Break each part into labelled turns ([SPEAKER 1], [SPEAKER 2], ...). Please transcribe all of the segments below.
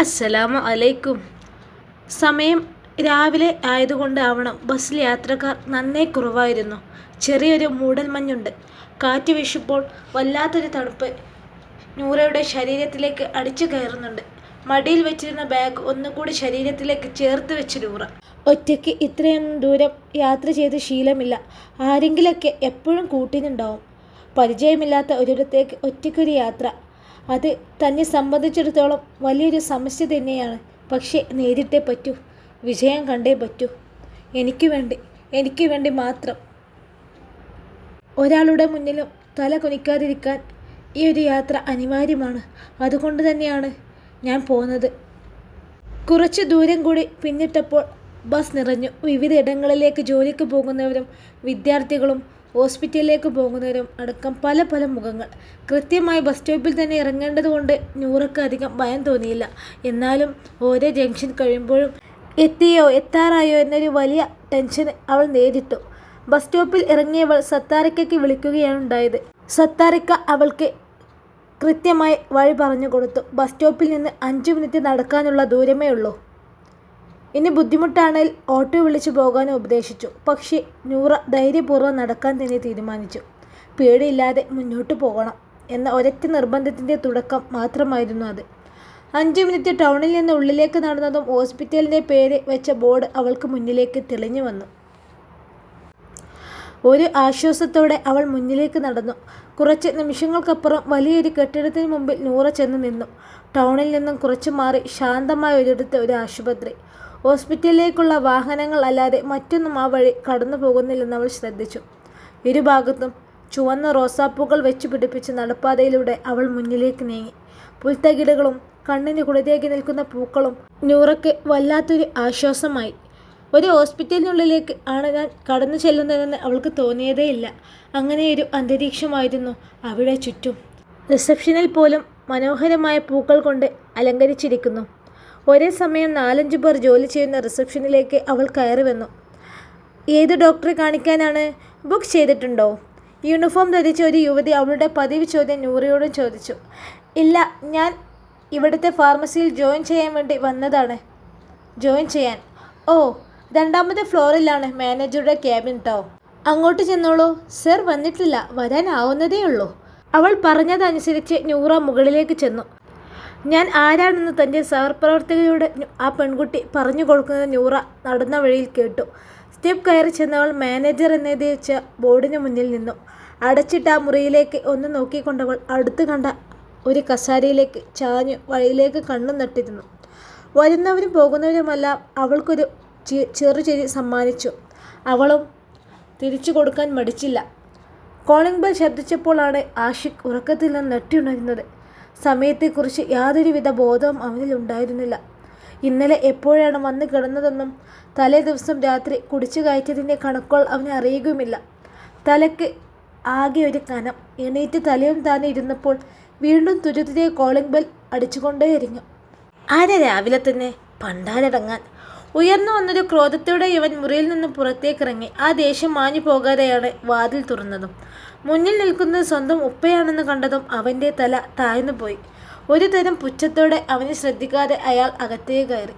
[SPEAKER 1] അസ്സലാമു അലൈക്കും. സമയം രാവിലെ ആയതുകൊണ്ടാവണം ബസ്സിൽ യാത്രക്കാർ നന്നേ കുറവായിരുന്നു. ചെറിയൊരു മൂടൽമഞ്ഞുണ്ട് കാറ്റ് വീശുമ്പോൾ വല്ലാത്തൊരു തണുപ്പ് നൂറയുടെ ശരീരത്തിലേക്ക് അടിച്ചു കയറുന്നുണ്ട്. മടിയിൽ വെച്ചിരുന്ന ബാഗ് ഒന്നുകൂടി ശരീരത്തിലേക്ക് ചേർത്ത് വെച്ച് നൂറ. ഒറ്റയ്ക്ക് ഇത്രയും ദൂരം യാത്ര ചെയ്ത് ശീലമില്ല. ആരെങ്കിലൊക്കെ എപ്പോഴും കൂട്ടിനുണ്ടാവും. പരിചയമില്ലാത്ത ഒരിടത്തേക്ക് ഒറ്റയ്ക്കൊരു യാത്ര അത് തന്നെ സംബന്ധിച്ചിടത്തോളം വലിയൊരു സമസ്യ തന്നെയാണ്. പക്ഷേ നേരിട്ടേ പറ്റൂ. വിജയം കണ്ടേ പറ്റൂ. എനിക്ക് വേണ്ടി എനിക്ക് വേണ്ടി മാത്രം. ഒരാളുടെ മുന്നിലും തല കുനിക്കാതിരിക്കാൻ ഈ ഒരു യാത്ര അനിവാര്യമാണ്. അതുകൊണ്ട് തന്നെയാണ് ഞാൻ പോകുന്നത് കുറച്ച് ദൂരം കൂടി പിന്നിട്ടപ്പോൾ ബസ് നിറഞ്ഞു. വിവിധ ഇടങ്ങളിലേക്ക് ജോലിക്ക് പോകുന്നവരും വിദ്യാർത്ഥികളും ഹോസ്പിറ്റലിലേക്ക് പോകുന്നവരും അടക്കം പല പല മുഖങ്ങൾ. കൃത്യമായി ബസ് സ്റ്റോപ്പിൽ തന്നെ ഇറങ്ങേണ്ടതുകൊണ്ട് നൂറക്ക് അധികം ഭയം തോന്നിയില്ല. എന്നാലും ഓരോ ജംഗ്ഷൻ കഴിയുമ്പോഴും എത്തിയോ എത്താറായോ എന്നൊരു വലിയ ടെൻഷൻ അവൾ നേരിട്ടു. ബസ് സ്റ്റോപ്പിൽ ഇറങ്ങിയവൾ സത്താരക്കയ്ക്ക് വിളിക്കുകയാണ് ഉണ്ടായത്. സത്താരക്ക അവൾക്ക് കൃത്യമായി വഴി പറഞ്ഞു കൊടുത്തു. ബസ് സ്റ്റോപ്പിൽ നിന്ന് അഞ്ച് മിനിറ്റ് നടക്കാനുള്ള ദൂരമേ ഉള്ളൂ. ഇനി ബുദ്ധിമുട്ടാണേൽ ഓട്ടോ വിളിച്ചു പോകാനും ഉപദേശിച്ചു. പക്ഷേ നൂറ ധൈര്യപൂർവം നടക്കാൻ തന്നെ തീരുമാനിച്ചു. പേടിയില്ലാതെ മുന്നോട്ട് പോകണം എന്ന ഒരൊറ്റ നിർബന്ധത്തിന്റെ തുടക്കം മാത്രമായിരുന്നു അത്. അഞ്ച് മിനിറ്റ് ടൗണിൽ നിന്ന് ഉള്ളിലേക്ക് നടന്നതും ഹോസ്പിറ്റലിന്റെ പേര് വെച്ച ബോർഡ് അവൾക്ക് മുന്നിലേക്ക് തെളിഞ്ഞു വന്നു. ഒരു ആശ്വാസത്തോടെ അവൾ മുന്നിലേക്ക് നടന്നു. കുറച്ച് നിമിഷങ്ങൾക്കപ്പുറം വലിയൊരു കെട്ടിടത്തിന് മുമ്പിൽ നൂറ ചെന്ന് നിന്നു. ടൗണിൽ നിന്നും കുറച്ചു മാറി ശാന്തമായ ഒരിടത്ത് ഒരു ആശുപത്രി. ഹോസ്പിറ്റലിലേക്കുള്ള വാഹനങ്ങൾ അല്ലാതെ മറ്റൊന്നും ആ വഴി കടന്നു പോകുന്നില്ലെന്ന് അവൾ ശ്രദ്ധിച്ചു. ഇരുഭാഗത്തും ചുവന്ന റോസാപ്പൂക്കൾ വെച്ച് പിടിപ്പിച്ച് നടപ്പാതയിലൂടെ അവൾ മുന്നിലേക്ക് നീങ്ങി. പുൽത്തകിടകളും കണ്ണിന് കുളിരേകി നിൽക്കുന്ന പൂക്കളും നൂറയ്ക്ക് വല്ലാത്തൊരു ആശ്വാസമായി. ഒരു ഹോസ്പിറ്റലിനുള്ളിലേക്ക് ആണ് ഞാൻ കടന്നു ചെല്ലുന്നതെന്ന് അവൾക്ക് തോന്നിയതേയില്ല. അങ്ങനെയൊരു അന്തരീക്ഷമായിരുന്നു അവിടെ ചുറ്റും. റിസപ്ഷനിൽ പോലും മനോഹരമായ പൂക്കൾ കൊണ്ട് അലങ്കരിച്ചിരിക്കുന്നു. ഒരേ സമയം നാലഞ്ചു പേർ ജോലി ചെയ്യുന്ന റിസപ്ഷനിലേക്ക് അവൾ കയറി വന്നു. ഏത് ഡോക്ടറെ കാണിക്കാനാണ് ബുക്ക് ചെയ്തിട്ടുണ്ടോ? യൂണിഫോം ധരിച്ച ഒരു യുവതി അവളുടെ പതിവ് ചോദ്യം നൂറിയോടും ചോദിച്ചു. ഇല്ല ഞാൻ ഇവിടുത്തെ ഫാർമസിയിൽ ജോയിൻ ചെയ്യാൻ വേണ്ടി വന്നതാണ്. ജോയിൻ ചെയ്യാൻ. ഓ രണ്ടാമത്തെ ഫ്ലോറിലാണ് മാനേജറുടെ ക്യാബിൻ കേട്ടോ അങ്ങോട്ട് ചെന്നോളൂ. സർ വന്നിട്ടില്ല. വരാനാവുന്നതേ ഉള്ളൂ അവൾ പറഞ്ഞതനുസരിച്ച് നൂറ മുകളിലേക്ക് ചെന്നു. ഞാൻ ആരാണെന്ന് തന്റെ സഹപ്രവർത്തകയോട് ആ പെൺകുട്ടി പറഞ്ഞു കൊടുക്കുന്നത് ന്യൂറ നടന്ന വഴിയിൽ കേട്ടു. സ്റ്റെപ്പ് കയറി ചെന്നവൾ മാനേജർ എന്നെഴുതി വെച്ച ബോർഡിന് മുന്നിൽ നിന്നു. അടച്ചിട്ട ആ മുറിയിലേക്ക് ഒന്ന് നോക്കിക്കൊണ്ടവൾ അടുത്ത് കണ്ട ഒരു കസാരയിലേക്ക് ചാഞ്ഞു വഴിയിലേക്ക് കണ്ണു നട്ടിരുന്നു. വരുന്നവരും പോകുന്നവരുമെല്ലാം അവൾക്കൊരു ചെറു ചെറിയ സമ്മാനിച്ചു. അവളും തിരിച്ചു കൊടുക്കാൻ മടിച്ചില്ല. കോളിംഗ് ബെൽ ശബ്ദിച്ചപ്പോഴാണ് ആഷിഖ് ഉറക്കത്തിൽ നിന്ന് നെട്ടിയുണരുന്നത് സമയത്തെക്കുറിച്ച് യാതൊരുവിധ ബോധവും അവനിൽ ഉണ്ടായിരുന്നില്ല. ഇന്നലെ എപ്പോഴാണ് വന്ന് കിടന്നതെന്നും തലേ ദിവസം രാത്രി കുടിച്ചു കയറ്റിയതിന്റെ കണക്കുകൾ അവനെ അറിയുകയുമില്ല. തലയ്ക്ക് ആകെ ഒരു കനം. എണീറ്റ് തലയും താനെ ഇരുന്നപ്പോൾ വീണ്ടും തുരുത്തിരിയെ കോളിംഗ് ബെൽ അടിച്ചുകൊണ്ടേയിരിഞ്ഞു ആരെ രാവിലെ തന്നെ പണ്ടാരടങ്ങാൻ? ഉയർന്നു വന്നൊരു ക്രോധത്തോടെ ഇവൻ മുറിയിൽ നിന്ന് പുറത്തേക്കിറങ്ങി. ആ ദേഷ്യം മാഞ്ഞു പോകാതെയാണ് വാതിൽ തുറന്നതും. മുന്നിൽ നിൽക്കുന്നത് സ്വന്തം ഉപ്പയാണെന്ന് കണ്ടതും അവന്റെ തല താഴ്ന്നു പോയി. ഒരു തരം പുച്ഛത്തോടെ അവനെ ശ്രദ്ധിക്കാതെ അയാൾ അകത്തേ കയറി.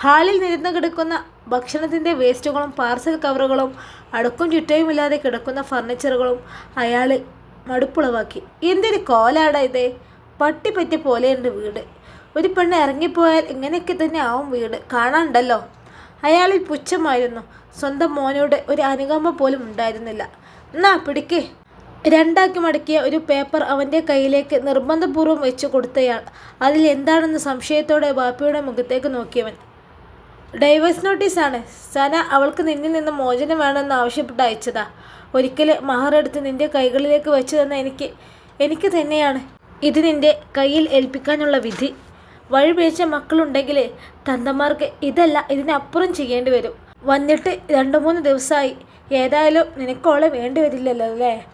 [SPEAKER 1] ഹാളിൽ നിരന്നു കിടക്കുന്ന ഭക്ഷണത്തിന്റെ വേസ്റ്റുകളും പാർസൽ കവറുകളും അടുക്കും ചുറ്റയുമില്ലാതെ കിടക്കുന്ന ഫർണിച്ചറുകളും അയാൾ മടുപ്പുളവാക്കി. എന്തൊരു കോലാടാ ഇതേ. പോലെ പോലെയുണ്ട് വീട്. ഒരു പെണ്ണ് ഇറങ്ങിപ്പോയാൽ ഇങ്ങനെയൊക്കെ തന്നെ ആവും വീട്. കാണാണ്ടല്ലോ അയാളിൽ പുച്ഛമായിരുന്നു. സ്വന്തം മോനോട് ഒരു അനുകമ്പ പോലും ഉണ്ടായിരുന്നില്ല. എന്നാ പിടിക്കേ. രണ്ടാക്കി മടക്കിയ ഒരു പേപ്പർ അവന്റെ കയ്യിലേക്ക് നിർബന്ധപൂർവം വെച്ചു കൊടുത്തയാൾ. അതിൽ എന്താണെന്ന് സംശയത്തോടെ ബാപ്പയുടെ മുഖത്തേക്ക് നോക്കിയവൻ. ഡൈവേഴ്സ് നോട്ടീസാണ് സന അവൾക്ക് നിന്നിൽ നിന്ന് മോചനം വേണമെന്ന് ആവശ്യപ്പെട്ട് അയച്ചതാ. ഒരിക്കൽ മഹറെടുത്ത് നിന്റെ കൈകളിലേക്ക് വെച്ചു തന്ന എനിക്ക് എനിക്ക് തന്നെയാണ്. ഇത് നിന്റെ കയ്യിൽ ഏൽപ്പിക്കാനുള്ള വിധി. വഴിപിഴച്ച മക്കളുണ്ടെങ്കിൽ തന്തമാർക്ക് ഇതല്ല ഇതിനപ്പുറം ചെയ്യേണ്ടി വരും. വന്നിട്ട് രണ്ട് മൂന്ന് ദിവസമായി ഏതായാലും നിനക്കോളെ വേണ്ടി വരില്ലല്ലോ അല്ലേ?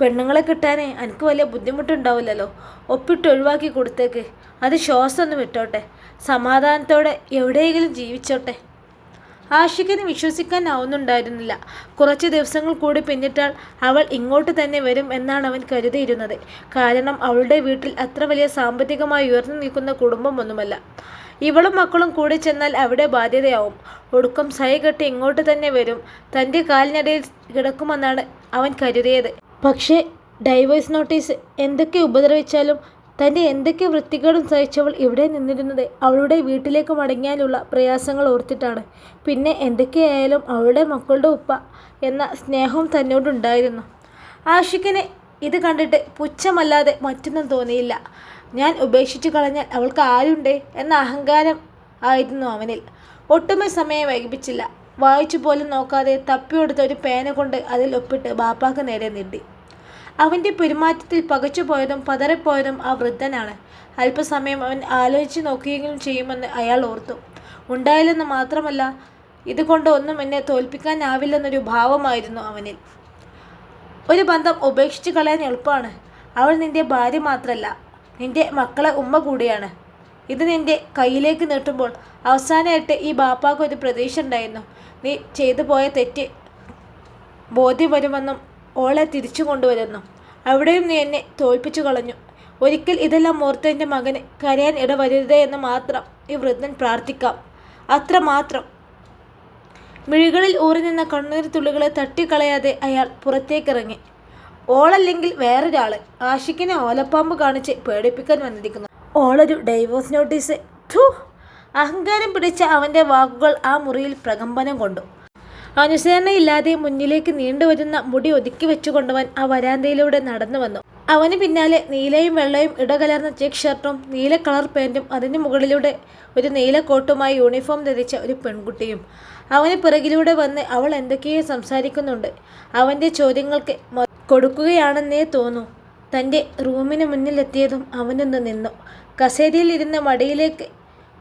[SPEAKER 1] പെണ്ണുങ്ങളെ കിട്ടാനേ എനിക്ക് വലിയ ബുദ്ധിമുട്ടുണ്ടാവില്ലല്ലോ. ഒപ്പിട്ട് ഒഴിവാക്കി കൊടുത്തേക്ക്. അത് ശ്വാസം ഒന്ന് വിട്ടോട്ടെ. സമാധാനത്തോടെ എവിടെയെങ്കിലും ജീവിച്ചോട്ടെ. ആഷിഖിന് വിശ്വസിക്കാനാവുന്നുണ്ടായിരുന്നില്ല. കുറച്ച് ദിവസങ്ങൾ കൂടി പിന്നിട്ടാൽ അവൾ ഇങ്ങോട്ട് തന്നെ വരും എന്നാണ് അവൻ കരുതിയിരുന്നത്. കാരണം അവളുടെ വീട്ടിൽ അത്ര വലിയ സാമ്പത്തികമായി ഉയർന്നു നിൽക്കുന്ന കുടുംബമൊന്നുമല്ല. ഇവളും മക്കളും കൂടി ചെന്നാൽ അവിടെ ബാധ്യതയാവും. ഒടുക്കം സൈ കെട്ടി ഇങ്ങോട്ട് തന്നെ വരും. തന്റെ കാലിനടയിൽ കിടക്കുമെന്നാണ് അവൻ കരുതിയത്. പക്ഷേ ഡൈവേഴ്സ് നോട്ടീസ് എന്തൊക്കെ ഉപദ്രവിച്ചാലും തന്റെ എന്തൊക്കെ വൃത്തികേടും സഹിച്ചവൾ ഇവിടെ നിന്നിരുന്നത് അവളുടെ വീട്ടിലേക്ക് മടങ്ങിയാലുള്ള പ്രയാസങ്ങൾ ഓർത്തിട്ടാണ്. പിന്നെ എന്തൊക്കെയായാലും അവളുടെ മക്കളുടെ ഉപ്പ എന്ന സ്നേഹവും തന്നോടുണ്ടായിരുന്നു. ആഷിക്കിന് ഇത് കണ്ടിട്ട് പുച്ഛമല്ലാതെ മറ്റൊന്നും തോന്നിയില്ല. ഞാൻ ഉപേക്ഷിച്ചു കളഞ്ഞാൽ അവൾക്ക് ആരുണ്ട് എന്ന അഹങ്കാരം ആയിരുന്നു അവനിൽ. ഒട്ടുമേ സമയം വൈകിപ്പിച്ചില്ല. വായിച്ചു പോലും നോക്കാതെ തപ്പിയെടുത്ത ഒരു പേന കൊണ്ട് അതിൽ ഒപ്പിട്ട് ബാപ്പാക്ക് നേരെ നീട്ടി. അവന്റെ പെരുമാറ്റത്തിൽ പകച്ചുപോയതും പതറിപ്പോയതും ആ വൃദ്ധനാണ്. അല്പസമയം അവൻ ആലോചിച്ച് നോക്കുകയെങ്കിലും ചെയ്യുമെന്ന് അയാൾ ഓർത്തു. ഉണ്ടായില്ലെന്ന് മാത്രമല്ല ഇതുകൊണ്ട് ഒന്നും എന്നെ തോൽപ്പിക്കാനാവില്ലെന്നൊരു ഭാവമായിരുന്നു അവനിൽ. ഒരു ബന്ധം ഉപേക്ഷിച്ച് കളയാൻ എളുപ്പമാണ്. അവൾ നിന്റെ ഭാര്യ മാത്രമല്ല നിന്റെ മക്കളെ ഉമ്മ കൂടിയാണ്. ഇത് നിന്റെ കയ്യിലേക്ക് നീട്ടുമ്പോൾ അവസാനമായിട്ട് ഈ ബാപ്പാക്ക് ഒരു പ്രതീക്ഷ ഉണ്ടായിരുന്നു. നീ ചെയ്തു പോയ തെറ്റ് ബോധ്യം വരുമെന്നും ഓളെ തിരിച്ചു കൊണ്ടുവരുന്നു. അവിടെയും നീ എന്നെ തോൽപ്പിച്ചു കളഞ്ഞു. ഒരിക്കൽ ഇതെല്ലാം ഓർത്ത് എന്റെ മകന് കരയാൻ ഇടവരരുതേ എന്ന് മാത്രം ഈ വൃദ്ധൻ പ്രാർത്ഥിക്കാം. അത്ര മാത്രം മിഴികളിൽ ഊറി നിന്ന കണ്ണീർ തുള്ളികളെ തട്ടിക്കളയാതെ അയാൾ പുറത്തേക്കിറങ്ങി. ഓളല്ലെങ്കിൽ വേറൊരാൾ. ആഷിക്കിനെ ഓലപ്പാമ്പ് കാണിച്ച് പേടിപ്പിക്കാൻ വന്നിരിക്കുന്നു. ഓളൊരു ഡൈവോഴ്സ് നോട്ടീസ് ഥു അഹങ്കാരം പിടിച്ച അവന്റെ വാക്കുകൾ ആ മുറിയിൽ പ്രകമ്പനം കൊണ്ടു. അനുസരണയില്ലാതെ മുന്നിലേക്ക് നീണ്ടുവരുന്ന മുടി ഒതുക്കി വെച്ചുകൊണ്ടവൻ ആ വരാന്തയിലൂടെ നടന്നു വന്നു. അവന് പിന്നാലെ നീലയും വെള്ളയും ഇടകലർന്ന ചെക്ക് ഷർട്ടും നീല കളർ പാന്റും അതിന് മുകളിലൂടെ ഒരു നീല കോട്ടുമായി യൂണിഫോം ധരിച്ച ഒരു പെൺകുട്ടിയും. അവന് പിറകിലൂടെ വന്ന് അവൾ എന്തൊക്കെയോ സംസാരിക്കുന്നുണ്ട്. അവന്റെ ചോദ്യങ്ങൾക്ക് കൊടുക്കുകയാണെന്നേ തോന്നൂ. തന്റെ റൂമിന് മുന്നിലെത്തിയതും അവനൊന്ന് നിന്നു. കസേരയിൽ ഇരുന്ന് മടിയിലേക്ക്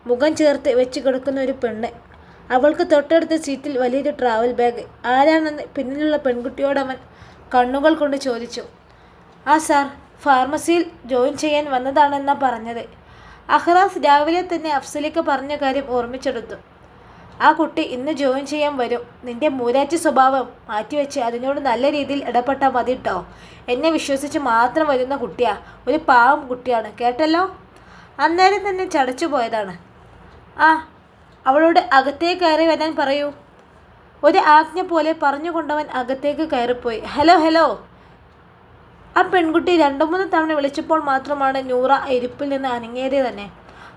[SPEAKER 1] മുഖം ചേർത്ത് വെച്ച് കിടക്കുന്ന ഒരു പെണ്ണ് അവൾക്ക് തൊട്ടടുത്ത സീറ്റിൽ വലിയൊരു ട്രാവൽ ബാഗ് ആരാണെന്ന് പിന്നിലുള്ള പെൺകുട്ടിയോട് അവൻ കണ്ണുകൾ കൊണ്ട് ചോദിച്ചു. ആ സാർ ഫാർമസിയിൽ ജോയിൻ ചെയ്യാൻ വന്നതാണെന്നാണ് പറഞ്ഞത്. അഹ്റാസ് രാവിലെ തന്നെ അഫ്സലിക്ക് പറഞ്ഞ കാര്യം ഓർമ്മിച്ചെടുത്തു. ആ കുട്ടി ഇന്ന് ജോയിൻ ചെയ്യാൻ വരും. നിന്റെ മൂരാറ്റ് സ്വഭാവം മാറ്റിവെച്ച് അതിനോട് നല്ല രീതിയിൽ ഇടപെട്ടാൽ മതി കേട്ടോ എന്നെ വിശ്വസിച്ച് മാത്രം വരുന്ന കുട്ടിയാ. ഒരു പാവം കുട്ടിയാണ്. കേട്ടല്ലോ? അന്നേരം തന്നെ ചടച്ചു പോയതാണ് ആ അവളോട് അകത്തേക്ക് കയറി വരാൻ പറയൂ. ഒരു ആജ്ഞ പോലെ പറഞ്ഞുകൊണ്ടവൻ അകത്തേക്ക് കയറിപ്പോയി. Hello hello. ആ പെൺകുട്ടി രണ്ടു മൂന്ന് തവണ വിളിച്ചപ്പോൾ മാത്രമാണ് നൂറ എരിപ്പിൽ നിന്ന് അനങ്ങേറിയത് തന്നെ.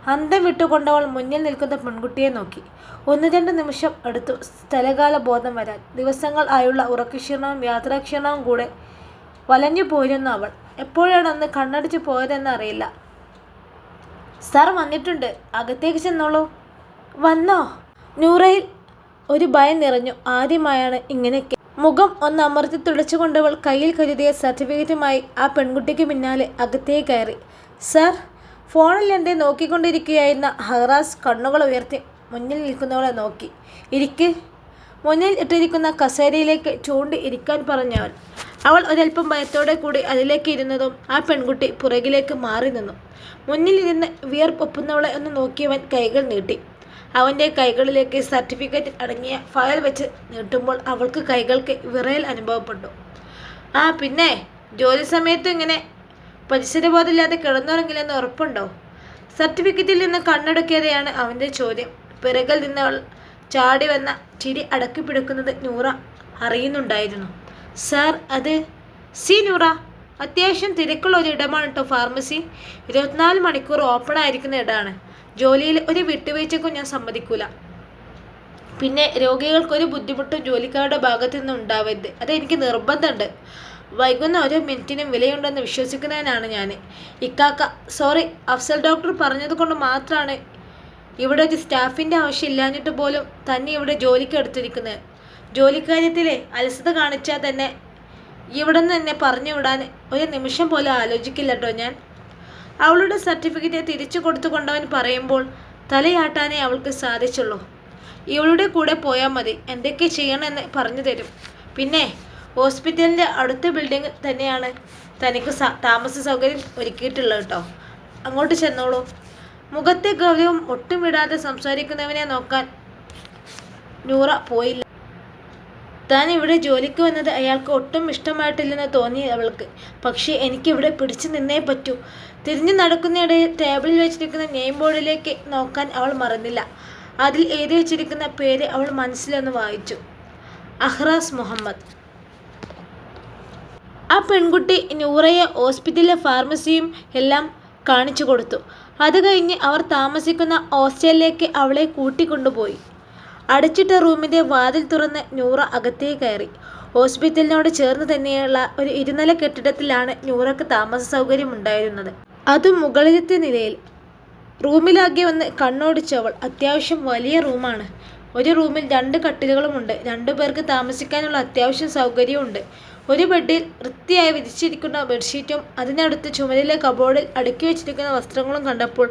[SPEAKER 1] അന്തം വിട്ടുകൊണ്ടവൾ മുന്നിൽ നിൽക്കുന്ന പെൺകുട്ടിയെ നോക്കി. ഒന്ന് രണ്ട് നിമിഷം എടുത്തു സ്ഥലകാല ബോധം വരാൻ. ദിവസങ്ങൾ ആയുള്ള ഉറക്കക്ഷീണവും യാത്രാക്ഷീണവും കൂടെ വലഞ്ഞു പോയിരുന്നു അവൾ. എപ്പോഴാണ് കണ്ണടിച്ച് പോയതെന്ന് അറിയില്ല. സാർ വന്നിട്ടുണ്ട്. അകത്തേക്ക് ചെന്നോളൂ. വന്നോ? നൂറയിൽ ഒരു ഭയം നിറഞ്ഞു. ആദ്യമായാണ് ഇങ്ങനെയൊക്കെ മുഖം ഒന്ന് അമർത്തി തുളച്ചുകൊണ്ടവൾ കയ്യിൽ കരുതിയ സർട്ടിഫിക്കറ്റുമായി ആ പെൺകുട്ടിക്ക് പിന്നാലെ അകത്തേ കയറി. സർ ഫോണിൽ എന്തേ നോക്കിക്കൊണ്ടിരിക്കുകയായിരുന്ന? ഹറാസ് കണ്ണുകൾ ഉയർത്തി മുന്നിൽ നിൽക്കുന്നവളെ നോക്കി. ഇരിക്ക്. മുന്നിൽ ഇട്ടിരിക്കുന്ന കസേരയിലേക്ക് ചൂണ്ടി ഇരിക്കാൻ പറഞ്ഞവൻ. അവൾ ഒരൽപ്പം ഭയത്തോടെ കൂടി അതിലേക്ക് ഇരുന്നതും ആ പെൺകുട്ടി പുറകിലേക്ക് മാറി നിന്നു. മുന്നിലിരുന്ന് വിയർപ്പൊപ്പുന്നവളെ ഒന്ന് നോക്കിയവൻ കൈകൾ നീട്ടി. അവന്റെ കൈകളിലേക്ക് സർട്ടിഫിക്കറ്റ് അടങ്ങിയ ഫയൽ വെച്ച് നീട്ടുമ്പോൾ അവൾക്ക് കൈകൾക്ക് വിറയൽ അനുഭവപ്പെട്ടു. ആ പിന്നെ? ജോലി സമയത്ത് ഇങ്ങനെ പരിസരബോധമില്ലാതെ കിടന്നുറങ്ങില്ലെന്ന് ഉറപ്പുണ്ടോ? സർട്ടിഫിക്കറ്റിൽ നിന്ന് കണ്ണടക്കിയതെയാണ് അവന്റെ ചോദ്യം. പിറകിൽ നിന്നവൾ ചാടി വന്ന ചിരി അടക്കി പിടിക്കുന്നത് നൂറ അറിയുന്നുണ്ടായിരുന്നു. സാർ അത് സി നൂറ. അത്യാവശ്യം തിരക്കുള്ള ഒരു ഇടമാണ് കേട്ടോ ഫാർമസി. ഇരുപത്തിനാല് മണിക്കൂർ ഓപ്പൺ ആയിരിക്കുന്ന ഇടമാണ് ജോലിയിൽ ഒരു വിട്ടുവീഴ്ചക്കും ഞാൻ സമ്മതിക്കൂല. പിന്നെ രോഗികൾക്ക് ഒരു ബുദ്ധിമുട്ടും ജോലിക്കാരുടെ ഭാഗത്തു നിന്നും ഉണ്ടാവരുത്. അത് എനിക്ക് നിർബന്ധമുണ്ട്. വൈകുന്ന ഓരോ മിനിറ്റിനും വിലയുണ്ടെന്ന് വിശ്വസിക്കുന്നതിനാണ് ഞാൻ ഇക്കാക്ക സോറി അഫ്സൽ ഡോക്ടർ പറഞ്ഞത് കൊണ്ട് മാത്രമാണ് ഇവിടെ ഒരു സ്റ്റാഫിന്റെ ആവശ്യം ഇല്ലാഞ്ഞിട്ട് പോലും തന്നെ ഇവിടെ ജോലിക്ക് എടുത്തിരിക്കുന്നത്. ജോലിക്കാര്യത്തിലെ അലസത കാണിച്ചാൽ തന്നെ ഇവിടെ നിന്ന് എന്നെ പറഞ്ഞു വിടാൻ ഒരു നിമിഷം പോലും ആലോചിക്കില്ല കേട്ടോ ഞാൻ. അവളുടെ സർട്ടിഫിക്കറ്റ് തിരിച്ചു കൊടുത്തുകൊണ്ടവൻ പറയുമ്പോൾ തലയാട്ടാനേ അവൾക്ക് സാധിച്ചുള്ളൂ. ഇവളുടെ കൂടെ പോയാൽ മതി എന്തൊക്കെ ചെയ്യണമെന്ന് പറഞ്ഞു തരും. പിന്നെ ഹോസ്പിറ്റലിന്റെ അടുത്ത ബിൽഡിംഗ് തന്നെയാണ് തനിക്ക് താമസ സൗകര്യം ഒരുക്കിയിട്ടുള്ളത് കേട്ടോ അങ്ങോട്ട് ചെന്നോളൂ. മുഖത്തെ ഗൗരവം ഒട്ടും വിടാതെ സംസാരിക്കുന്നവനെ നോക്കാൻ നൂറ പോയില്ല. താൻ ഇവിടെ ജോലിക്ക് വന്നത് അയാൾക്ക് ഒട്ടും ഇഷ്ടമായിട്ടില്ലെന്ന് തോന്നി അവൾക്ക്. പക്ഷേ എനിക്കിവിടെ പിടിച്ചു നിന്നേ പറ്റൂ. തിരിഞ്ഞു നടക്കുന്നിടയിൽ ടേബിളിൽ വെച്ചിരിക്കുന്ന നെയിം ബോർഡിലേക്ക് നോക്കാൻ അവൾ മറന്നില്ല. അതിൽ എഴുതി വെച്ചിരിക്കുന്ന പേര് അവൾ മനസ്സിലൊന്ന് വായിച്ചു. അഹ്റാസ് മുഹമ്മദ്. ആ പെൺകുട്ടി നൂറയെ ഹോസ്പിറ്റലിലെ ഫാർമസിയും എല്ലാം കാണിച്ചു കൊടുത്തു. അത് കഴിഞ്ഞ് അവർ താമസിക്കുന്ന ഹോസ്റ്റലിലേക്ക് അവളെ കൂട്ടിക്കൊണ്ടുപോയി. അടച്ചിട്ട റൂമിന്റെ വാതിൽ തുറന്ന് നൂറ അകത്തേ കയറി. ഹോസ്പിറ്റലിനോട് ചേർന്ന് തന്നെയുള്ള ഒരു ഇരുനില കെട്ടിടത്തിലാണ് നൂറക്ക് താമസ സൗകര്യം ഉണ്ടായിരുന്നത് അതും മുകളിലത്തെ നിലയിൽ. റൂമിലാകെ ഒന്ന് കണ്ണോടിച്ചവൾ അത്യാവശ്യം വലിയ റൂമാണ്. ഒരു റൂമിൽ രണ്ട് കട്ടിലുകളുമുണ്ട്. രണ്ടു പേർക്ക് താമസിക്കാനുള്ള അത്യാവശ്യം സൗകര്യമുണ്ട് ഒരു ബെഡിൽ വൃത്തിയായി വിരിച്ചിരിക്കുന്ന ബെഡ്ഷീറ്റും അതിനടുത്ത് ചുമരിലെ കബോർഡിൽ അടുക്കി വെച്ചിരിക്കുന്ന വസ്ത്രങ്ങളും കണ്ടപ്പോൾ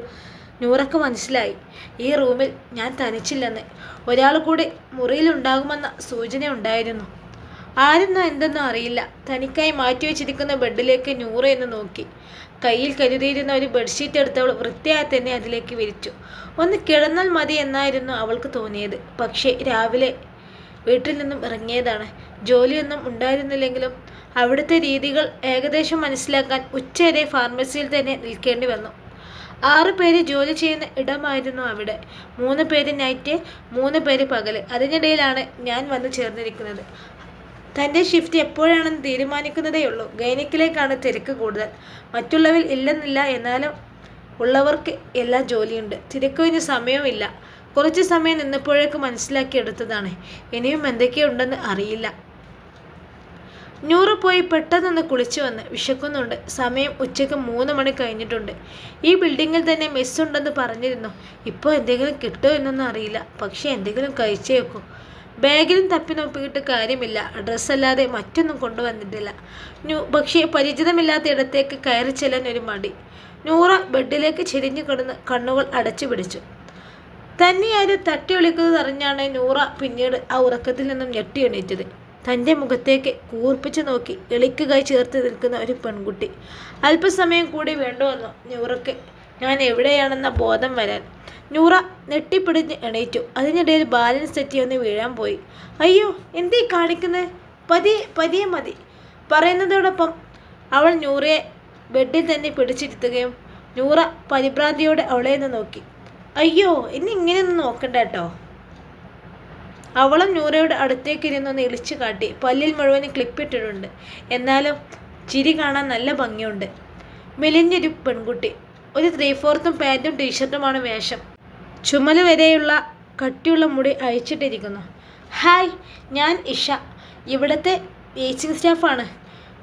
[SPEAKER 1] നൂറക്ക് മനസ്സിലായി. ഈ റൂമിൽ ഞാൻ തനിച്ചില്ലെന്ന്. ഒരാൾ കൂടി മുറിയിലുണ്ടാകുമെന്ന സൂചന ഉണ്ടായിരുന്നു. ആരെന്നോ എന്തെന്നോ അറിയില്ല. തനിക്കായി മാറ്റിവെച്ചിരിക്കുന്ന ബെഡിലേക്ക് നൂറ് എന്ന് നോക്കി. കയ്യിൽ കരുതിയിരുന്ന ഒരു ബെഡ്ഷീറ്റ് എടുത്തവൾ വൃത്തിയായി തന്നെ അതിലേക്ക് വിരിച്ചു. ഒന്ന് കിടന്നാൽ മതി എന്നായിരുന്നു അവൾക്ക് തോന്നിയത്. പക്ഷേ രാവിലെ വീട്ടിൽ നിന്നും ഇറങ്ങിയതാണ്. ജോലിയൊന്നും ഉണ്ടായിരുന്നില്ലെങ്കിലും അവിടുത്തെ രീതികൾ ഏകദേശം മനസ്സിലാക്കാൻ ഉച്ചവരെ ഫാർമസിയിൽ തന്നെ നിൽക്കേണ്ടി വന്നു. ആറ് പേര് ജോലി ചെയ്യുന്ന ഇടമായിരുന്നു അവിടെ. മൂന്ന് പേര് നൈറ്റ് മൂന്ന് പേര് പകൽ അതിനിടയിലാണ് ഞാൻ വന്ന് ചേർന്നിരിക്കുന്നത്. തന്റെ ഷിഫ്റ്റ് എപ്പോഴാണെന്ന് തീരുമാനിക്കുന്നതേയുള്ളൂ ഗൈനിക്കിലേക്കാണ് തിരക്ക് കൂടുതൽ. മറ്റുള്ളവരിൽ ഇല്ലെന്നില്ല എന്നാലും ഉള്ളവർക്ക് എല്ലാ ജോലിയുണ്ട്. തിരക്കൊഴിഞ്ഞ സമയമില്ല കുറച്ച് സമയം നിന്നപ്പോഴേക്ക് മനസ്സിലാക്കിയെടുത്തതാണ്. ഇനിയും എന്തൊക്കെയുണ്ടെന്ന് അറിയില്ല. നൂറ് പോയി പെട്ടെന്നൊന്ന് കുളിച്ചു വന്ന് വിശക്കുന്നുണ്ട്. സമയം ഉച്ചയ്ക്ക് മൂന്ന് മണി കഴിഞ്ഞിട്ടുണ്ട്. ഈ ബിൽഡിങ്ങിൽ തന്നെ മെസ്സുണ്ടെന്ന് പറഞ്ഞിരുന്നു. ഇപ്പോൾ എന്തെങ്കിലും കിട്ടുമോ എന്നൊന്നും അറിയില്ല. പക്ഷേ എന്തെങ്കിലും കഴിച്ചേക്കോ ബാഗിലും തപ്പി നോക്കിയിട്ട് കാര്യമില്ല. ഡ്രസ്സല്ലാതെ മറ്റൊന്നും കൊണ്ടുവന്നിട്ടില്ല. ന്യൂ പക്ഷേ പരിചിതമില്ലാത്ത ഇടത്തേക്ക് കയറി ചെല്ലാൻ ഒരു മടി. നൂറ ബെഡിലേക്ക് ചെരിഞ്ഞു കിടന്ന് കണ്ണുകൾ അടച്ചു പിടിച്ചു. തന്നെ ആരും തട്ടി വിളിക്കുന്നത് അറിഞ്ഞാണ് നൂറ പിന്നീട് ആ ഉറക്കത്തിൽ നിന്നും ഞെട്ടി എണീറ്റത്. തന്റെ മുഖത്തേക്ക് കൂർപ്പിച്ചു നോക്കി എളിക്കുകായി ചേർത്ത് നിൽക്കുന്ന ഒരു പെൺകുട്ടി. അല്പസമയം കൂടി വേണ്ടുവന്നു ന്യൂറയ്ക്ക് ഞാൻ എവിടെയാണെന്ന ബോധം വരാൻ. നൂറ നെട്ടിപ്പിടിഞ്ഞ് എണീറ്റു. അതിനിടയിൽ ബാലൻസ് തെറ്റി ഒന്ന് വീഴാൻ പോയി. അയ്യോ എന്തീ കാണിക്കുന്നത് പതിയെ പതിയെ മതി. പറയുന്നതോടൊപ്പം അവൾ ന്യൂറയെ ബെഡിൽ തന്നെ പിടിച്ചിരുത്തുകയും ന്യൂറ പരിഭ്രാന്തിയോടെ അവളെ നിന്ന് നോക്കി. അയ്യോ ഇനി ഇങ്ങനെയൊന്നും നോക്കണ്ട കേട്ടോ. അവളും നൂറയുടെ അടുത്തേക്ക് ഇരുന്നൊന്ന് ഇളിച്ചു കാട്ടി. പല്ലിൽ മുഴുവൻ ക്ലിപ്പിട്ടിട്ടുണ്ട്. എന്നാലും ചിരി കാണാൻ നല്ല ഭംഗിയുണ്ട്. മെലിഞ്ഞൊരു പെൺകുട്ടി. ഒരു ത്രീ ഫോർത്തും പാന്റും ടീഷർട്ടുമാണ് വേഷം. ചുമല വരെയുള്ള കട്ടിയുള്ള മുടി അയച്ചിട്ടിരിക്കുന്നു ഹായ് ഞാൻ ഇഷ. ഇവിടുത്തെ ടീച്ചിങ് സ്റ്റാഫാണ്.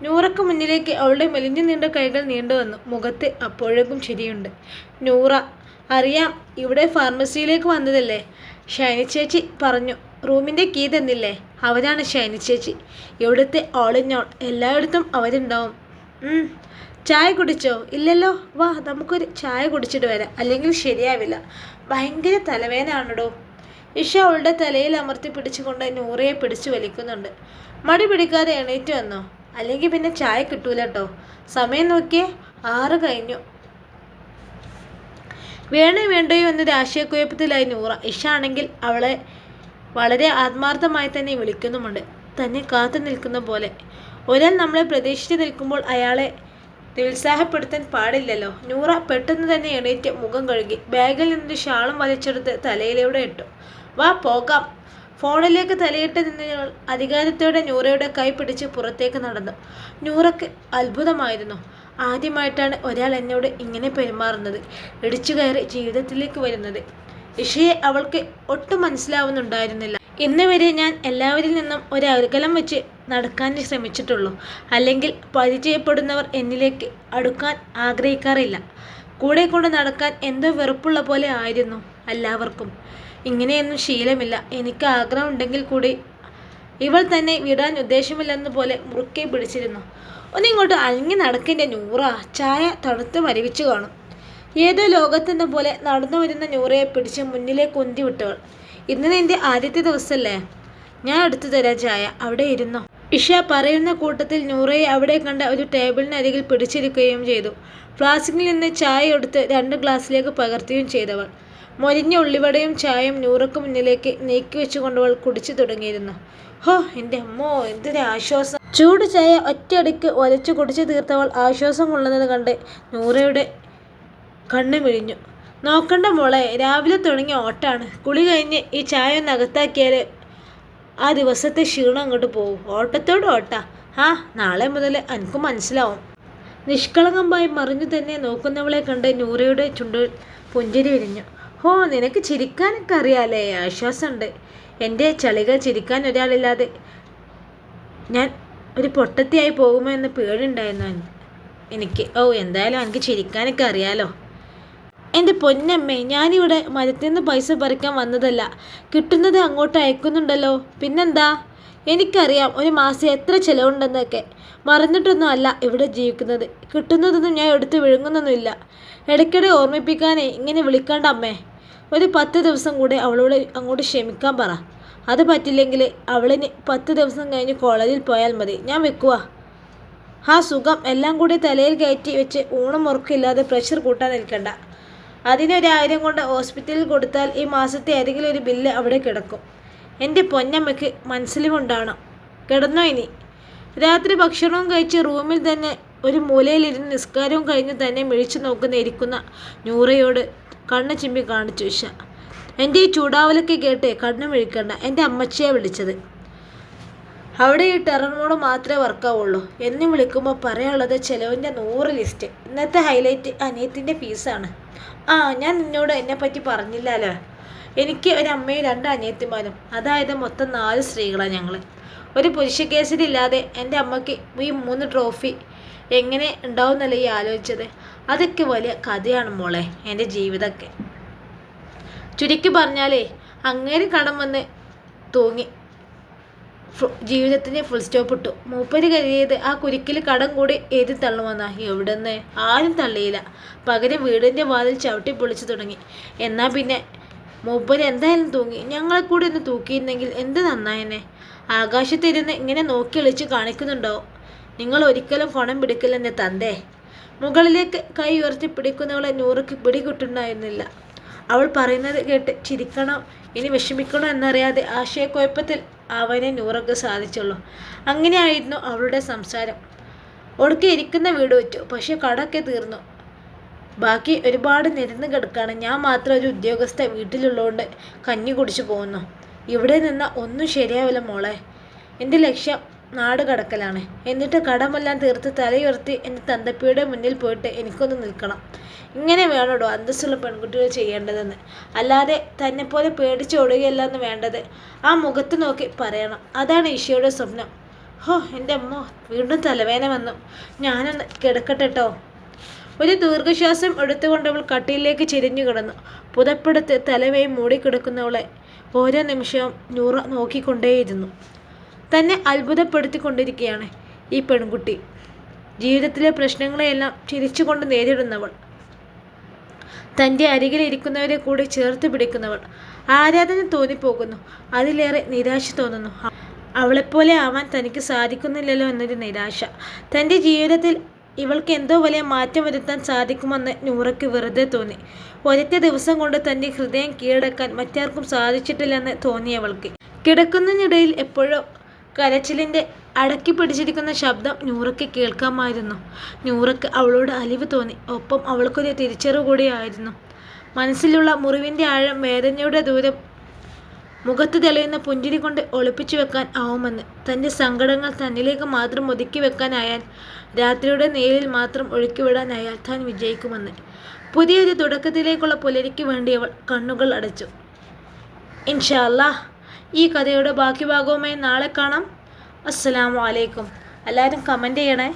[SPEAKER 1] നൂറക്ക് മുന്നിലേക്ക് അവളുടെ മെലിഞ്ഞു നീണ്ട കൈകൾ നീണ്ടു വന്നു. മുഖത്ത് അപ്പോഴേക്കും ചിരിയുണ്ട്. നൂറ അറിയാം ഇവിടെ ഫാർമസിയിലേക്ക് വന്നതല്ലേ? ഷൈനി ചേച്ചി പറഞ്ഞു. റൂമിന്റെ കീ തന്നില്ലേ? അവരാണ് ഷൈനി ചേച്ചി. ഇവിടുത്തെ ഓൾ എല്ലായിടത്തും അവരുണ്ടാവും. ചായ കുടിച്ചോ? ഇല്ലല്ലോ. വാ നമുക്കൊരു ചായ കുടിച്ചിട്ട് വരാം. അല്ലെങ്കിൽ ശരിയാവില്ല. ഭയങ്കര തലവേദനയാണടോ. ഇഷ അവളുടെ തലയിൽ അമർത്തി പിടിച്ചുകൊണ്ട് നൂറയെ പിടിച്ചു വലിക്കുന്നുണ്ട്. മടി പിടിക്കാതെ എണീറ്റ് വന്നോ? അല്ലെങ്കിൽ പിന്നെ ചായ കിട്ടൂല കേട്ടോ സമയം നോക്കിയേ ആറ് കഴിഞ്ഞു. വേണേ വേണ്ടയോ എന്നൊരു ആശയക്കുഴപ്പത്തിലായി നൂറ. ഇഷ ആണെങ്കിൽ അവളെ വളരെ ആത്മാർത്ഥമായി തന്നെ വിളിക്കുന്നുമുണ്ട്. തന്നെ കാത്തു നിൽക്കുന്ന പോലെ. ഒരാൾ നമ്മളെ പ്രതീക്ഷിച്ച് നിൽക്കുമ്പോൾ അയാളെ നിരുത്സാഹപ്പെടുത്താൻ പാടില്ലല്ലോ. നൂറ പെട്ടെന്ന് തന്നെ എണീറ്റ് മുഖം കഴുകി ബാഗിൽ നിന്ന് ഷാളും വലിച്ചെടുത്ത് തലയിലൂടെ ഇട്ടു. വാ പോകാം. ഫോണിലേക്ക് തലയിട്ട് നിന്ന് അധികാരത്തോടെ നൂറയുടെ കൈ പിടിച്ച് പുറത്തേക്ക് നടന്നു. നൂറക്ക് അത്ഭുതമായിരുന്നു. ആദ്യമായിട്ടാണ് ഒരാൾ എന്നോട് ഇങ്ങനെ പെരുമാറുന്നത്. ഇടിച്ചു കയറി ജീവിതത്തിലേക്ക് വരുന്നത്. ഇഷയെ അവൾക്ക് ഒട്ടും മനസ്സിലാവുന്നുണ്ടായിരുന്നില്ല. ഇന്ന് വരെ ഞാൻ എല്ലാവരിൽ നിന്നും ഒരു അകലം വെച്ച് നടക്കാൻ ശ്രമിച്ചിട്ടുള്ളൂ. അല്ലെങ്കിൽ പരിചയപ്പെടുന്നവർ എന്നിലേക്ക് അടുക്കാൻ ആഗ്രഹിക്കാറില്ല. കൂടെ കൊണ്ട് നടക്കാൻ എന്തോ വെറുപ്പുള്ള പോലെ ആയിരുന്നു എല്ലാവർക്കും. ഇങ്ങനെയൊന്നും ശീലമില്ല. എനിക്ക് ആഗ്രഹം ഉണ്ടെങ്കിൽ കൂടി ഇവൾ തന്നെ വിടാൻ ഉദ്ദേശമില്ലെന്ന പോലെ മുറുക്കെ പിടിച്ചിരുന്നു. ഒന്നിങ്ങോട്ട് അലങ്ങി നടക്കേണ്ട നൂറ. ചായ തണുത്ത് മരവിച്ചു കാണും. ഏതോ ലോകത്തെന്ന പോലെ നടന്നു വരുന്ന നൂറയെ പിടിച്ച് മുന്നിലേക്ക് ഉന്തി വിട്ടവൾ. ഇന്ന് നിന്റെ ആദ്യത്തെ ദിവസമല്ലേ ഞാൻ എടുത്തു തരാം ചായ. അവിടെ ഇരുന്നു? ഇഷ പറയുന്ന കൂട്ടത്തിൽ നൂറയെ അവിടെ കണ്ട ഒരു ടേബിളിനരികിൽ പിടിച്ചിരിക്കുകയും ചെയ്തു. ഫ്ലാസ്കിൽ നിന്ന് ചായ എടുത്ത് രണ്ട് ഗ്ലാസ്സിലേക്ക് പകർത്തുകയും ചെയ്തവൾ. മൊരിഞ്ഞ ഉള്ളിവടയും ചായയും നൂറക്ക് മുന്നിലേക്ക് നീക്കി വെച്ചുകൊണ്ടവൾ കുടിച്ചു തുടങ്ങിയിരുന്നു. ഹോ എന്റെ അമ്മോ എന്തൊരു ആശ്വാസം. ചൂട് ചായ ഒറ്റയടിക്ക് ഒലച്ചു കുടിച്ചു തീർത്തവൾ ആശ്വാസം കൊള്ളുന്നത് കണ്ട് നൂറയുടെ കണ്ണു മിഴിഞ്ഞു. നോക്കണ്ട മോളെ രാവിലെ തുടങ്ങിയ ഓട്ടാണ്. കുളി കഴിഞ്ഞ് ഈ ചായ ഒന്ന് അകത്താക്കിയാൽ ആ ദിവസത്തെ ക്ഷീണം അങ്ങോട്ട് പോകും. ഓട്ടത്തോട് ഓട്ടാ. ആ നാളെ മുതൽ എനിക്ക് മനസ്സിലാവും. നിഷ്കളങ്കമായി മറിഞ്ഞു തന്നെ നോക്കുന്നവളെ കണ്ട് നൂറയുടെ ചുണ്ട് പുഞ്ചിരി വിരിഞ്ഞു. ഹോ നിനക്ക് ചിരിക്കാനൊക്കെ അറിയാലേ? ആശ്വാസമുണ്ട്. എന്റെ ചളികൾ ചിരിക്കാൻ ഒരാളില്ലാതെ ഞാൻ ഒരു പൊട്ടത്തിയായി പോകുമോ എന്ന് പേടിയുണ്ടായിരുന്നു എനിക്ക്. ഓ എന്തായാലും എനിക്ക് ചിരിക്കാനൊക്കെ അറിയാലോ? എന്റെ പൊന്നമ്മേ ഞാനിവിടെ മരത്തിൽ നിന്ന് പൈസ പറിക്കാൻ വന്നതല്ല. കിട്ടുന്നത് അങ്ങോട്ട് അയക്കുന്നുണ്ടല്ലോ. പിന്നെന്താ? എനിക്കറിയാം ഒരു മാസം എത്ര ചിലവുണ്ടെന്നൊക്കെ. മറന്നിട്ടൊന്നും അല്ല ഇവിടെ ജീവിക്കുന്നത്. കിട്ടുന്നതൊന്നും ഞാൻ എടുത്ത് വിഴുങ്ങുന്നൊന്നുമില്ല. ഇടയ്ക്കിടെ ഓർമ്മിപ്പിക്കാനേ ഇങ്ങനെ വിളിക്കണ്ട അമ്മേ. ഒരു പത്ത് ദിവസം കൂടെ അവളോട് അങ്ങോട്ട് ക്ഷമിക്കാൻ പറ. അത് പറ്റില്ലെങ്കിൽ അവളിന് പത്ത് ദിവസം കഴിഞ്ഞ് കോളേജിൽ പോയാൽ മതി. ഞാൻ വെക്കുവാ. ആ സുഖം എല്ലാം കൂടി തലയിൽ കയറ്റി വെച്ച് ഊണം ഉറക്കില്ലാതെ പ്രഷർ കൂട്ടാൻ നിൽക്കണ്ട. അതിനൊരായിരം കൊണ്ട് ഹോസ്പിറ്റലിൽ കൊടുത്താൽ ഈ മാസത്തെ ഏതെങ്കിലും ഒരു ബില്ല് അവിടെ കിടക്കും. എന്റെ പൊന്നമ്മയ്ക്ക് മനസ്സിലുകൊണ്ടാണ്. കിടന്നോ ഇനി? രാത്രി ഭക്ഷണവും കഴിച്ച് റൂമിൽ തന്നെ ഒരു മൂലയിലിരുന്ന് നിസ്കാരവും കഴിഞ്ഞ് തന്നെ മിഴിച്ചു നോക്കുന്ന ഇരിക്കുന്ന നൂറയോട് കണ്ണ് ചിമ്പി കാണിച്ചു ഉഷ. എന്റെ ഈ ചൂടാവലൊക്കെ കേട്ട് കണ്ണ് മിഴിക്കണ്ട. എന്റെ അമ്മച്ചിയെ വിളിച്ചത്. അവിടെ ഈ മോഡ് മാത്രമേ വർക്കാവുള്ളൂ. എന്ന് വിളിക്കുമ്പോൾ പറയാനുള്ളത് ചിലവിന്റെ നൂറ് ലിസ്റ്റ് ഇന്നത്തെ ഹൈലൈറ്റ് അനിയത്തിന്റെ ഫീസാണ് ആ ഞാൻ നിന്നോട് എന്നെ പറ്റി പറഞ്ഞില്ലല്ലോ എനിക്ക് ഒരു അമ്മയും രണ്ട് അനിയത്തിമാരും. അതായത് മൊത്തം നാല് സ്ത്രീകളാണ് ഞങ്ങൾ ഒരു പുരുഷ കേസിലില്ലാതെ എന്റെ അമ്മയ്ക്ക് ഈ മൂന്ന് ട്രോഫി എങ്ങനെ ഉണ്ടാവുന്നല്ലേ ഈ ആലോചിച്ചത്? അതൊക്കെ വലിയ കഥയാണ് മോളെ എന്റെ ജീവിതമൊക്കെ ചുരുക്കി പറഞ്ഞാലേ അങ്ങേര് കടം വന്ന് തൂങ്ങി ജീവിതത്തിന് ഫുൾ സ്റ്റോപ്പ് ഇട്ടു. മൂപ്പര് കരുതിയത് ആ കുരുക്കിൽ കടം കൂടി എഴുതി തള്ളുമെന്നാ. എവിടുന്ന്? ആരും തള്ളിയില്ല. പകരം വീടിന്റെ വാതിൽ ചവിട്ടി പൊളിച്ചു തുടങ്ങി. എന്നാൽ പിന്നെ? മൂപ്പര് എന്തായാലും തൂങ്ങി. ഞങ്ങളെ കൂടി ഒന്ന് തൂക്കിയിരുന്നെങ്കിൽ എന്ത് നന്നായെന്നെ? ആകാശത്തിരുന്ന് ഇങ്ങനെ നോക്കി ഒളിച്ച് കാണിക്കുന്നുണ്ടോ? നിങ്ങൾ ഒരിക്കലും ഫണം പിടിക്കില്ലെന്നെ തന്തേ. മുകളിലേക്ക് കൈ ഉയർത്തി പിടിക്കുന്നവളെ നൂറുക്ക് പിടികിട്ടുണ്ടായിരുന്നില്ല. അവൾ പറയുന്നത് കേട്ട് ചിരിക്കണോ ഇനി വിഷമിക്കണോ എന്നറിയാതെ ആശയക്കുഴപ്പത്തിൽ അവനെ നൂറൊക്കെ സാധിച്ചുള്ളൂ. അങ്ങനെയായിരുന്നു അവളുടെ സംസാരം. ഒടുക്കെ ഇരിക്കുന്ന വീട് വെച്ചു. പക്ഷെ കടമൊക്കെ തീർന്നു. ബാക്കി ഒരുപാട് നിരന്ന് കിടക്കാണ്. ഞാൻ മാത്രം ഒരു ഉദ്യോഗസ്ഥ വീട്ടിലുള്ളതുകൊണ്ട് കഞ്ഞി കുടിച്ചു പോകുന്നു. ഇവിടെ നിന്ന് ഒന്നും ശരിയാവില്ല മോളെ. എന്റെ ലക്ഷ്യം നാട് കടക്കലാണ്. എന്നിട്ട് കടമെല്ലാം തീർത്ത് തലയുയർത്തി എന്റെ തന്തപ്പിയുടെ മുന്നിൽ പോയിട്ട് എനിക്കൊന്ന് നിൽക്കണം. ഇങ്ങനെ വേണോടോ അന്തസ്സുള്ള പെൺകുട്ടികൾ ചെയ്യേണ്ടതെന്ന്. അല്ലാതെ തന്നെപ്പോലെ പേടിച്ചോടുകയല്ല എന്ന് വേണ്ടത്. ആ മുഖത്ത് നോക്കി പറയണം. അതാണ് ഈശോയുടെ സ്വപ്നം. ഹോ എന്റെ അമ്മ വീണ്ടും തലവേന വന്നു. ഞാനൊന്ന് കിടക്കട്ടെ ട്ടോ. ഒരു ദീർഘശ്വാസം എടുത്തുകൊണ്ടവൾ കട്ടിയിലേക്ക് ചിരിഞ്ഞു കിടന്നു. പുതപ്പെടുത്ത് തലവേയും മൂടിക്കിടക്കുന്നവളെ ഓരോ നിമിഷവും നൂറ നോക്കിക്കൊണ്ടേയിരുന്നു. തന്നെ അത്ഭുതപ്പെടുത്തിക്കൊണ്ടിരിക്കുകയാണ് ഈ പെൺകുട്ടി. ജീവിതത്തിലെ പ്രശ്നങ്ങളെയെല്ലാം ചിരിച്ചുകൊണ്ട് നേരിടുന്നവൾ. തന്റെ അരികിലിരിക്കുന്നവരെ കൂടി ചേർത്ത് പിടിക്കുന്നവൾ. ആരാധന തോന്നിപ്പോകുന്നു. അതിലേറെ നിരാശ തോന്നുന്നു. അവളെപ്പോലെ ആവാൻ തനിക്ക് സാധിക്കുന്നില്ലല്ലോ എന്നൊരു നിരാശ. തന്റെ ജീവിതത്തിൽ ഇവൾക്ക് എന്തോ വലിയ മാറ്റം വരുത്താൻ സാധിക്കുമെന്ന് നൂറയ്ക്ക് വെറുതെ തോന്നി. ഒരൊറ്റ ദിവസം കൊണ്ട് തന്റെ ഹൃദയം കീഴടക്കാൻ മറ്റാർക്കും സാധിച്ചിട്ടില്ലെന്ന് തോന്നിയവൾക്ക്. കിടക്കുന്നതിനിടയിൽ എപ്പോഴോ കരച്ചിലിന്റെ അടക്കി പിടിച്ചിരിക്കുന്ന ശബ്ദം നൂറയ്ക്ക് കേൾക്കാമായിരുന്നു. നൂറയ്ക്ക് അവളോട് അലിവ് തോന്നി. ഒപ്പം അവൾക്കൊരു തിരിച്ചറിവ് കൂടിയായിരുന്നു. മനസ്സിലുള്ള മുറിവിന്റെ ആഴം വേദനയുടെ ദൂരം മുഖത്ത് തെളിയുന്ന പുഞ്ചിരി കൊണ്ട് ഒളിപ്പിച്ചു വെക്കാൻ ആവുമെന്ന് തന്റെ സങ്കടങ്ങൾ തന്നിലേക്ക് മാത്രം ഒതുക്കി വെക്കാനായാൽ രാത്രിയുടെ നേരിൽ മാത്രം ഒഴുക്കിവിടാനായാൽ താൻ വിജയിക്കുമെന്ന്. പുതിയൊരു തുടക്കത്തിലേക്കുള്ള പുലരിക്ക് വേണ്ടി അവൾ കണ്ണുകൾ അടച്ചു. ഇൻഷാല്ലാ ഈ കഥയുടെ ബാക്കി ഭാഗവുമായി നാളെ കാണാം. അസ്സലാമു അലൈക്കും. എല്ലാവരും കമന്റ് ചെയ്യണേ.